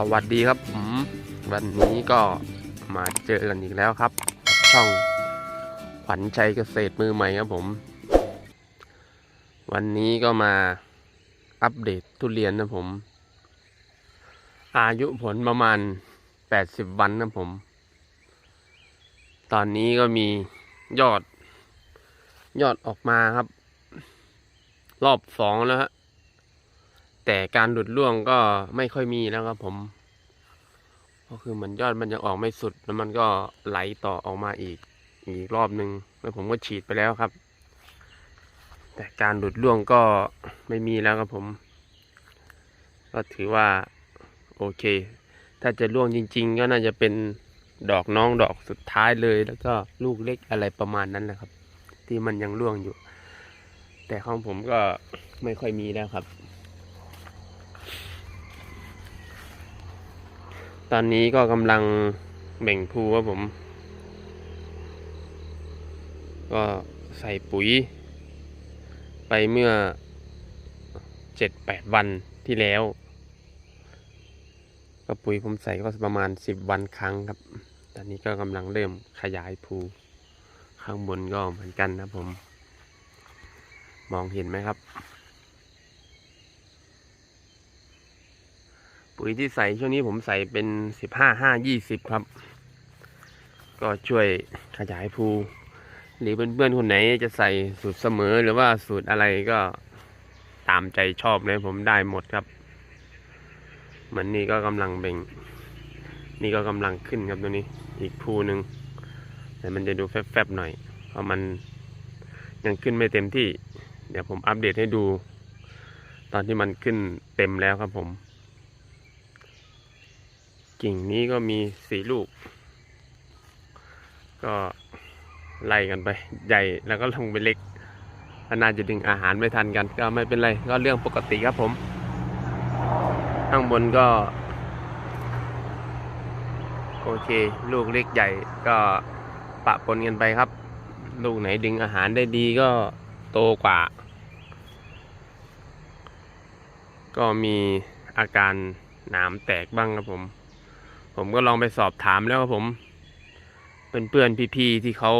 สวัสดีครับผมวันนี้ก็มาเจอกันอีกแล้วครับ ช่องขวัญใจเกษตรมือใหม่ครับผม วันนี้ก็มาอัปเดตทุเรียนนะผม อายุผลประมาณ 80 วันนะผม ตอนนี้ก็มียอดยอดออกมาครับ รอบสองแล้วฮะ แต่การหลุดร่วงก็ไม่ค่อยมีแล้วครับผม ก็คือเหมือนยอดมันยังออกไม่สุด แล้วมันก็ไหลต่อออกมาอีก อีกรอบหนึ่งแล้วผมก็ฉีดไปแล้วครับ แต่การหลุดร่วงก็ไม่มีแล้วครับผม ก็ถือว่าโอเค ถ้าจะร่วงจริง ๆ ก็น่าจะเป็นดอกน้องดอกสุดท้ายเลย แล้วก็ลูกเล็กอะไรประมาณนั้นแหละครับ ที่มันยังร่วงอยู่ แต่ของผมก็ไม่ค่อยมีแล้วครับ ตอนนี้ก็กำลังแบ่งภูครับผม ก็ใส่ปุ๋ย ไปเมื่อเจ็ดแปดวันที่แล้ว ก็ปุ๋ยผมใส่ก็ประมาณสิบวันครั้งครับ ตอนนี้ก็กำลังเริ่มขยายภูข้างบนก็เหมือนกันนะผม มองเห็นไหมครับ ปุ๋ยที่ใส่ช่วงนี้ผมใส่เป็นสิบห้าห้ายี่สิบครับ ก็ช่วยขยายภูหรือเพื่อนๆคนไหนจะใส่สูตรเสมอหรือว่าสูตรอะไรก็ตามใจชอบเลยผมได้หมดครับ เหมือนนี่ก็กำลังเบ่ง นี่ก็กำลังขึ้นครับตัวนี้ อีกภูหนึ่งแต่มันจะดูแฟบๆหน่อย เพราะมันยังขึ้นไม่เต็มที่ เดี๋ยวผมอัปเดตให้ดู ตอนที่มันขึ้นเต็มแล้วครับผม กิ่งนี้ก็มีสี่ลูก ก็ไล่กันไป ใหญ่แล้วก็ลงไปเล็กถ้าน่าจะดึงอาหารไม่ทันกัน ก็ไม่เป็นไรก็เรื่องปกติครับผม ข้างบนก็ โอเค ลูกเล็กใหญ่ก็ปะปนกันไปครับ ลูกไหนดึงอาหารได้ดีก็โตกว่า ก็มีอาการหนามแตกบ้างครับผม ผมก็ลองไปสอบถามแล้วครับผมเป็นเพื่อนๆพี่ๆที่เขา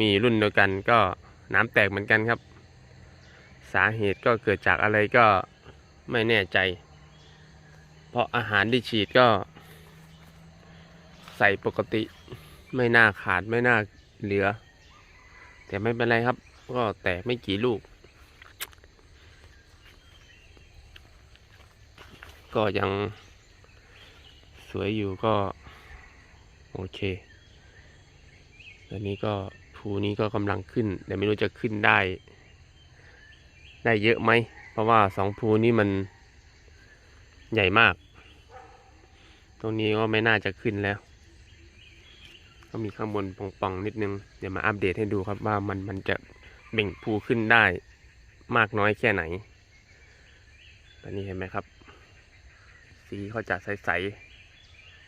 มีรุ่นเดียวกันก็น้ำแตกเหมือนกันครับ สาเหตุก็เกิดจากอะไรก็ไม่แน่ใจ เพราะอาหารที่ฉีดก็ ใส่ปกติไม่น่าขาดไม่น่าเหลือ แต่ไม่เป็นไรครับ ก็แตกไม่กี่ลูก ก็ยัง วยอยู่ก็โอเคตอนนี้ก็ภูนี้ก็กำลังขึ้น แต่ไม่รู้จะขึ้นได้ ได้เยอะไหม เพราะว่าสองภูนี้มันใหญ่มาก ตรงนี้ก็ไม่น่าจะขึ้นแล้ว ก็มีข้างบนป่องๆนิดนึง เดี๋ยวมาอัปเดตให้ดูครับว่ามันมันจะเบ่งภูขึ้นได้มากน้อยแค่ไหนตอนนี้เห็นไหมครับ สีเขาจะใสๆ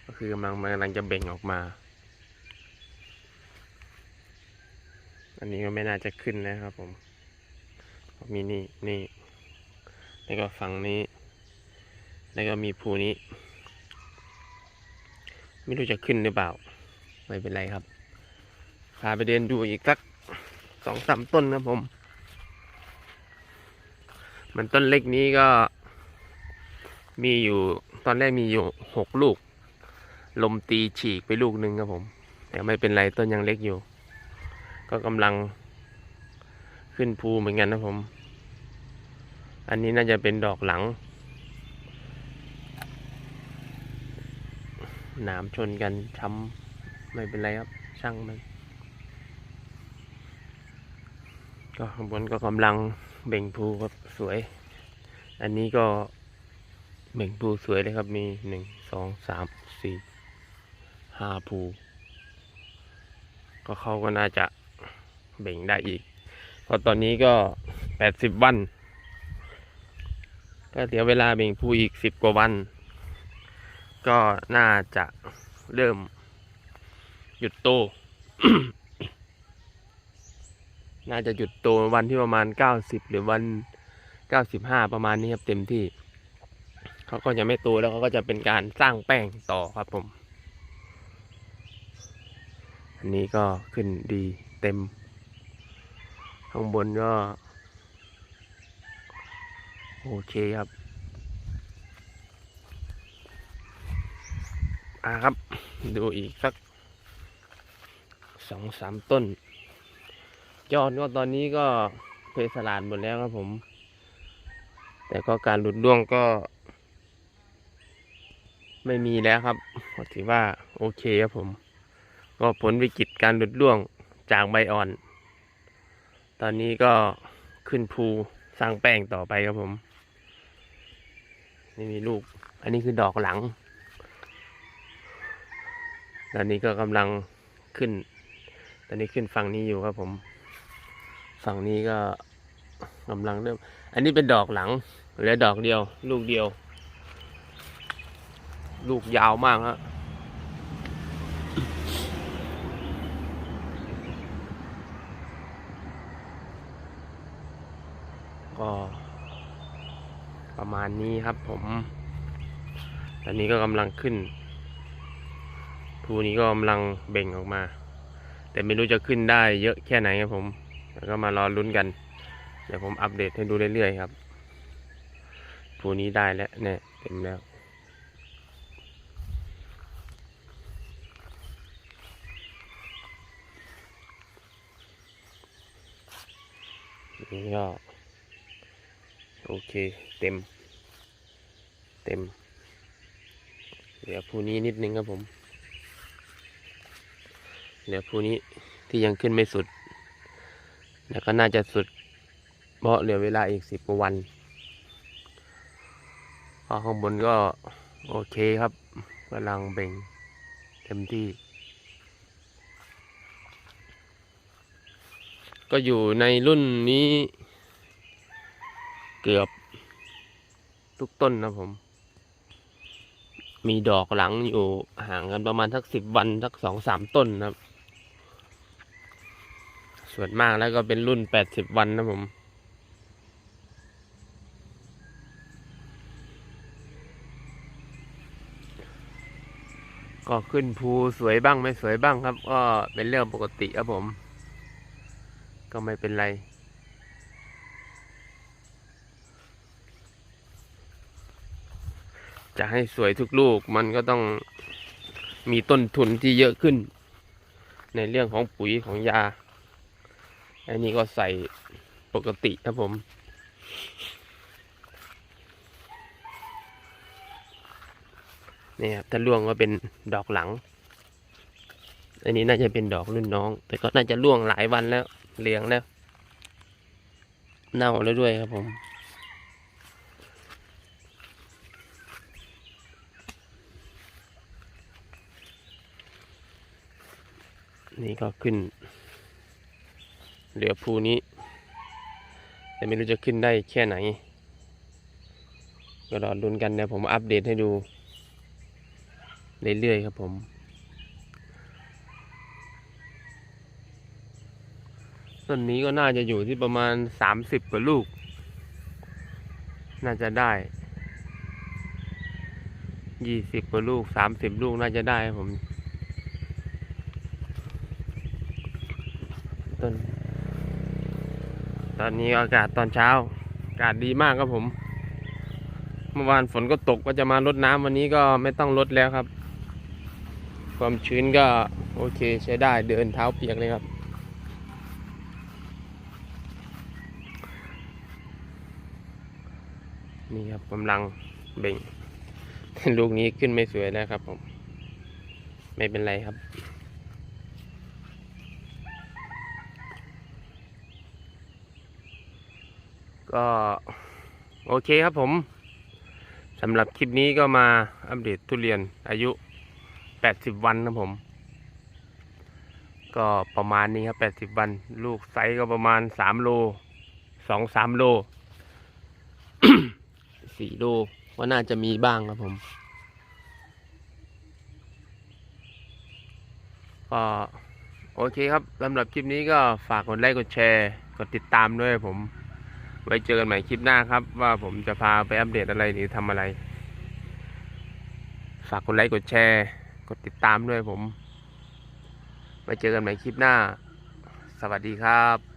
ก็คือกำลังมันกำลังจะเบ่งออกมา อันนี้ก็ไม่น่าจะขึ้นแล้วครับผม มีนี่นี่ แล้วก็ฝั่งนี้ แล้วก็มีภูนี้ ไม่รู้จะขึ้นหรือเปล่า ไม่เป็นไรครับ พาไปเดินดูอีกสักสองสามต้นนะผม มันต้นเล็กนี้ก็มีอยู่ตอนแรกมีอยู่หกลูก ลมตีฉีกไปลูกหนึ่งครับผม แต่ไม่เป็นไรต้นยังเล็กอยู่ ก็กำลังขึ้นภูเหมือนกันนะผม อันนี้น่าจะเป็นดอกหลัง หนามชนกันช้ำไม่เป็นไรครับ ช่างมัน ก็ข้างบนก็กำลังเบ่งภูครับสวย อันนี้ก็เบ่งภูสวยเลยครับมีหนึ่งสองสามสี่ ห้าภูก็เขาก็น่าจะเบ่งได้อีกเพราะตอนนี้ก็แปดสิบวัน ก็เดี๋ยวเวลาเบ่งภูอีกสิบกว่าวัน ก็น่าจะเริ่มหยุดโต น่าจะหยุดโตวันที่ประมาณเก้าสิบหรือวันเก้าสิบห้าประมาณนี้ครับเต็มที่ เขาก็จะไม่โตแล้วเขาก็จะเป็นการสร้างแป้งต่อครับผม อันนี้ก็ขึ้นดีเต็ม ข้างบนก็ โอเคครับอ่าครับ ดูอีกสักสองสามต้น ยอดก็ตอนนี้ก็เพสลาดหมดแล้วครับผม แต่ก็การหลุดร่วงก็ ไม่มีแล้วครับถือว่าโอเคครับผม ก็ผลวิกฤตการหลุดร่วงจากใบอ่อน ตอนนี้ก็ขึ้นภูสร้างแป้งต่อไปครับผม นี่มีลูก อันนี้คือดอกหลัง ตอนนี้ก็กำลังขึ้น ตอนนี้ขึ้นฝั่งนี้อยู่ครับผม ฝั่งนี้ก็กำลังเริ่ม อันนี้เป็นดอกหลังเหลือดอกเดียว ลูกเดียว ลูกยาวมากฮะ ก็ประมาณนี้ครับผม ตอนนี้ก็กำลังขึ้นภูนี้ก็กำลังเบ่งออกมา แต่ไม่รู้จะขึ้นได้เยอะแค่ไหนครับผม แล้วก็มารอลุ้นกัน เดี๋ยวผมอัปเดตให้ดูเรื่อยๆครับภูนี้ได้แล้วเนี่ยเต็มแล้วนี่ก็ โอเค เต็ม เต็ม เหลือภูนี้นิดนึงครับผม เหลือภูนี้ที่ยังขึ้นไม่สุด แล้วก็น่าจะสุด เพราะเหลือเวลาอีกสิบกว่าวันพอข้างบนก็โอเคครับกำลังเบ่งเต็มที่ ก็อยู่ในรุ่นนี้ เกือบ ทุกต้นนะผม มีดอกหลังอยู่ห่างกันประมาณสักสิบวันสักสองสามต้นนะครับ ส่วนมากแล้วก็เป็นรุ่นแปดสิบวันนะผมก็ขึ้นภูสวยบ้างไม่สวยบ้างครับ ก็เป็นเรื่องปกติครับผม ก็ไม่เป็นไร จะ ให้สวยทุกลูกมันก็ต้องมีต้นทุนที่เยอะขึ้น ในเรื่องของปุ๋ยของยา อันนี้ก็ใส่ปกติครับผม นี่ครับถ้าล่วงก็เป็นดอกหลัง อันนี้น่าจะเป็นดอกรุ่นน้อง แต่ก็น่าจะล่วงหลายวันแล้วเหลืองแล้ว เน่าแล้วด้วยครับผม นี่ก็ขึ้น เหลือภูนี้ แต่ไม่รู้จะขึ้นได้แค่ไหน ก็รอลุ้นกันเดี๋ยวผมอัปเดตให้ดู เรื่อยๆครับผมต้นนี้ก็น่าจะอยู่ที่ประมาณสามสิบกว่าลูก น่าจะได้ยี่สิบกว่าลูกสามสิบลูกน่าจะได้ครับผม ต้น ตอนนี้อากาศตอนเช้า อากาศดีมากครับผม เมื่อวานฝนก็ตกก็จะมารดน้ำวันนี้ก็ไม่ต้องรดแล้วครับ ความชื้นก็โอเคใช้ได้เดินเท้าเปียกเลยครับนี่ครับกำลังเบ่งลูกนี้ขึ้นไม่สวยแล้วครับผม ไม่เป็นไรครับ ก็โอเคครับผมสำหรับคลิปนี้ก็มาอัปเดตทุเรียนอายุ 80 วันนะผม ก็ประมาณนี้ครับ 80 วัน ลูกไซส์ก็ประมาณ 3 โล 2-3 โล 4 โลก็น่าจะมีบ้างครับผมก็โอเคครับสำหรับคลิปนี้ก็ฝากกดไลค์กดแชร์ กดติดตามด้วยผม ไว้เจอกันใหม่คลิปหน้าครับ ว่าผมจะพาไปอัปเดตอะไรหรือทำอะไร ฝากกดไลค์กดแชร์ กดติดตามด้วยผม ไว้เจอกันใหม่คลิปหน้า สวัสดีครับ